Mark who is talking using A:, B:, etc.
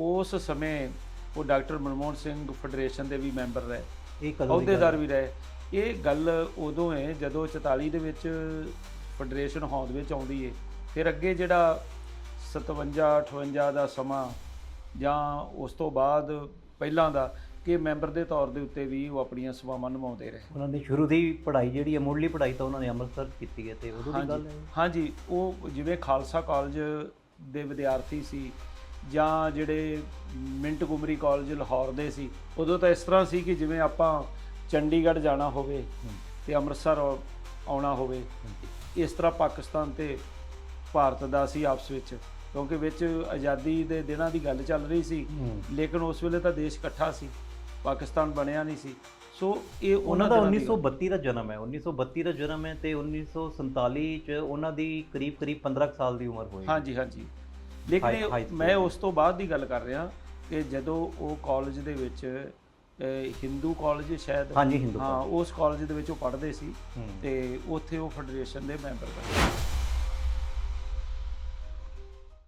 A: ਉਸ ਸਮੇਂ ਉਹ ਡਾਕਟਰ ਮਨਮੋਹਨ ਸਿੰਘ ਫੈਡਰੇਸ਼ਨ ਦੇ ਵੀ ਮੈਂਬਰ ਰਹੇ।
B: ਇਹ ਕਦੋਂ ਦੀ
A: ਅਹੁਦੇਦਾਰ? ਵੀ ਰਹੇ। ਇਹ ਗੱਲ ਉਦੋਂ ਹੈ ਜਦੋਂ 44 ਦੇ ਵਿੱਚ ਫੈਡਰੇਸ਼ਨ ਹੋਂਦ ਵਿੱਚ ਆਉਂਦੀ ਹੈ ਫਿਰ ਅੱਗੇ ਜਿਹੜਾ 57 58 ਦਾ ਸਮਾਂ ਜਾਂ ਉਸ ਤੋਂ ਬਾਅਦ ਪਹਿਲਾਂ ਦਾ ਕਿ ਮੈਂਬਰ ਦੇ ਤੌਰ ਦੇ ਉੱਤੇ ਵੀ ਉਹ ਆਪਣੀਆਂ ਸੇਵਾਵਾਂ ਨਿਭਾਉਂਦੇ ਰਹੇ।
B: ਉਹਨਾਂ ਨੇ ਸ਼ੁਰੂ ਦੀ ਪੜ੍ਹਾਈ ਜਿਹੜੀ ਹੈ ਮੁੱਢਲੀ ਪੜ੍ਹਾਈ ਤਾਂ ਉਹਨਾਂ ਨੇ ਅੰਮ੍ਰਿਤਸਰ ਕੀਤੀ ਹੈ ਤੇ ਉਦੋਂ ਦੀ ਗੱਲ ਹੈ
A: ਹਾਂਜੀ ਉਹ ਜਿਵੇਂ ਖਾਲਸਾ ਕਾਲਜ ਦੇ ਵਿਦਿਆਰਥੀ ਸੀ ਜਾਂ ਜਿਹੜੇ ਮਿੰਟ ਗੁਮਰੀ ਕਾਲਜ ਲਾਹੌਰ ਦੇ ਸੀ ਉਦੋਂ ਤਾਂ ਇਸ ਤਰ੍ਹਾਂ ਸੀ ਕਿ ਜਿਵੇਂ ਆਪਾਂ ਚੰਡੀਗੜ੍ਹ ਜਾਣਾ ਹੋਵੇ ਤੇ ਅੰਮ੍ਰਿਤਸਰ ਆਉ- ਆਉਣਾ ਹੋਵੇ ਇਸ ਤਰ੍ਹਾਂ ਪਾਕਿਸਤਾਨ ਤੇ ਭਾਰਤ ਦਾ ਸੀ ਆਪਸ ਵਿੱਚ ਕਿਉਂਕਿ ਵਿੱਚ ਆਜ਼ਾਦੀ ਦੇ ਦਿਨਾਂ ਦੀ ਗੱਲ ਚੱਲ ਰਹੀ ਸੀ। ਲੇਕਿਨ ਉਸ ਵੇਲੇ ਤਾਂ ਦੇਸ਼ ਇਕੱਠਾ ਸੀ ਪਾਕਿਸਤਾਨ ਬਣਿਆ ਨਹੀਂ ਸੀ ਸੋ ਇਹ
B: ਉਹਨਾਂ ਦਾ
A: ਦਿਨਾਂ ਦੀ ਗੱਲ-
B: 1932 ਦਾ ਜਨਮ ਹੈ 1932 ਦਾ ਜਨਮ ਹੈ ਤੇ 1947 ਚ ਉਹਨਾਂ ਦੀ ਕਰੀਬ ਕਰੀਬ 15 ਕੁ ਸਾਲ ਦੀ ਉਮਰ ਹੋਈ
A: ਹਾਂਜੀ ਹਾਂਜੀ ਲੇਕਿਨ ਮੈਂ ਉਸ ਤੋਂ ਬਾਅਦ ਦੀ ਗੱਲ ਕਰ ਰਿਹਾ ਕਿ ਜਦੋਂ ਉਹ ਕਾਲਜ ਦੇ ਵਿੱਚ ਹਿੰਦੂ ਕਾਲਜ ਸ਼ਾਇਦ?
B: ਹਾਂਜੀ ਹਿੰਦੂ
A: ਹਾਂ ਉਸ ਕਾਲਜ ਦੇ ਵਿੱਚ ਉਹ ਪੜ੍ਹਦੇ ਸੀ। ਤੇ ਉੱਥੇ ਉਹ ਫੈਡਰੇਸ਼ਨ ਦੇ ਮੈਂਬਰ ਬਣੇ।